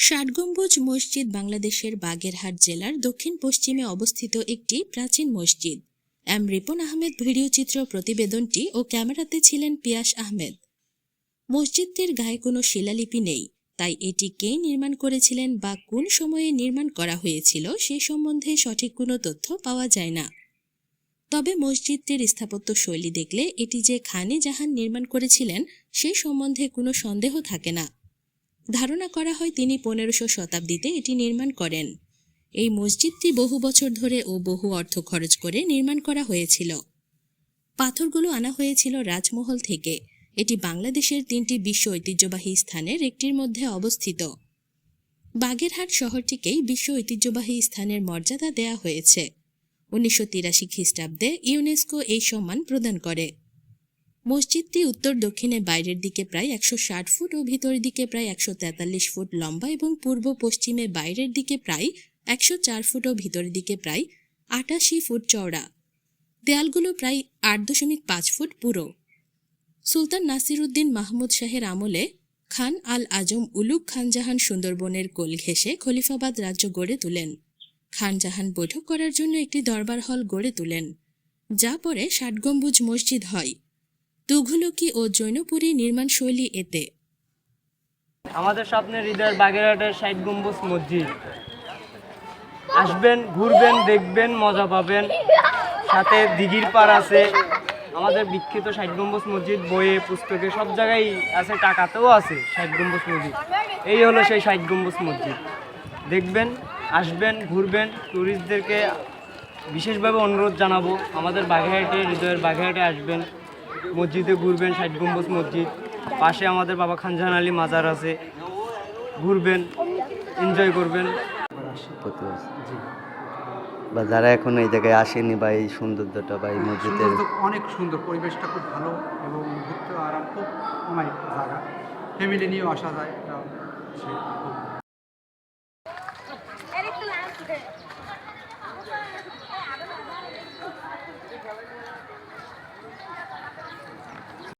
ষাটগম্বুজ মসজিদ বাংলাদেশের বাগেরহাট জেলার দক্ষিণ পশ্চিমে অবস্থিত একটি প্রাচীন মসজিদ। এম রিপন আহমেদ ভিডিওচিত্র প্রতিবেদনটি ও ক্যামেরাতে ছিলেন পিয়াস আহমেদ। মসজিদটির গায়ে কোনো শিলালিপি নেই, তাই এটি কে নির্মাণ করেছিলেন বা কোন সময়ে নির্মাণ করা হয়েছিল সে সম্বন্ধে সঠিক কোনো তথ্য পাওয়া যায় না। তবে মসজিদটির স্থাপত্য শৈলী দেখলে এটি যে খানে জাহান নির্মাণ করেছিলেন সে সম্বন্ধে কোনো সন্দেহ থাকে না। ধারণা করা হয় তিনি পনেরোশো শতাব্দীতে এটি নির্মাণ করেন। এই মসজিদটি বহু বছর ধরে ও বহু অর্থ খরচ করে নির্মাণ করা হয়েছিল। পাথরগুলো আনা হয়েছিল রাজমহল থেকে। এটি বাংলাদেশের তিনটি বিশ্ব ঐতিহ্যবাহী স্থানের একটির মধ্যে অবস্থিত। বাগেরহাট শহরটিকেই বিশ্ব ঐতিহ্যবাহী স্থানের মর্যাদা দেয়া হয়েছে। উনিশশো তিরাশি খ্রিস্টাব্দে ইউনেস্কো এই সম্মান প্রদান করে। মসজিদটি উত্তর দক্ষিণে বাইরের দিকে প্রায় একশো ষাট ফুট ও ভিতরের দিকে প্রায় একশো তেতাল্লিশ ফুট লম্বা এবং পূর্ব পশ্চিমে বাইরের দিকে প্রায় একশো চার ফুট ও ভিতরের দিকে প্রায় আটাশি ফুট চওড়া। দেয়ালগুলো প্রায় আট দশমিক পাঁচ ফুট পুরো। সুলতান নাসিরুদ্দিন মাহমুদ শাহের আমলে খান আল আজম উলুক খানজাহান সুন্দরবনের কোল ঘেঁষে খলিফাবাদ রাজ্য গড়ে তোলেন। খানজাহান বৈঠক করার জন্য একটি দরবার হল গড়ে তোলেন, যা পরে ষাট গম্বুজ মসজিদ হয়। তুঘলকি ও জৈনপুরী নির্মাণ শৈলী এতে। আমাদের স্বপ্নের হৃদয়ের বাগেরহাটের ষাট গম্বুজ মসজিদ। আসবেন, ঘুরবেন, দেখবেন, মজা পাবেন। সাথে দিঘির পাড় আছে। আমাদের বিখ্যাত ষাট গম্বুজ মসজিদ, বইয়ে, পুস্তকে সব জায়গায় আছে, টাকাতেও আছে ষাট গম্বুজ মসজিদ। এই হলো সেই ষাট গম্বুজ মসজিদ। দেখবেন, আসবেন, ঘুরবেন ট্যুরিস্টদেরকে বিশেষভাবে অনুরোধ জানাব। আমাদের বাগেরহাটে, হৃদয়ের বাগেরহাটে আসবেন। মসজিদে ঘুরবেন ষাট গম্বুজ মসজিদ। পাশে আমাদের বাবা খানজাহান আলী মাজার আছে। ঘুরবেন এনজয় করবেন। বা যারা এখন এই জায়গায় আসেনি বা এই সৌন্দর্যটা বা এই হ্যাঁ, মসজিদের অনেক সুন্দর পরিবেশটা খুব ভালো এবং ঘুরতে আরাম খুব জায়গা। ফ্যামিলি নিয়েও আসা যায়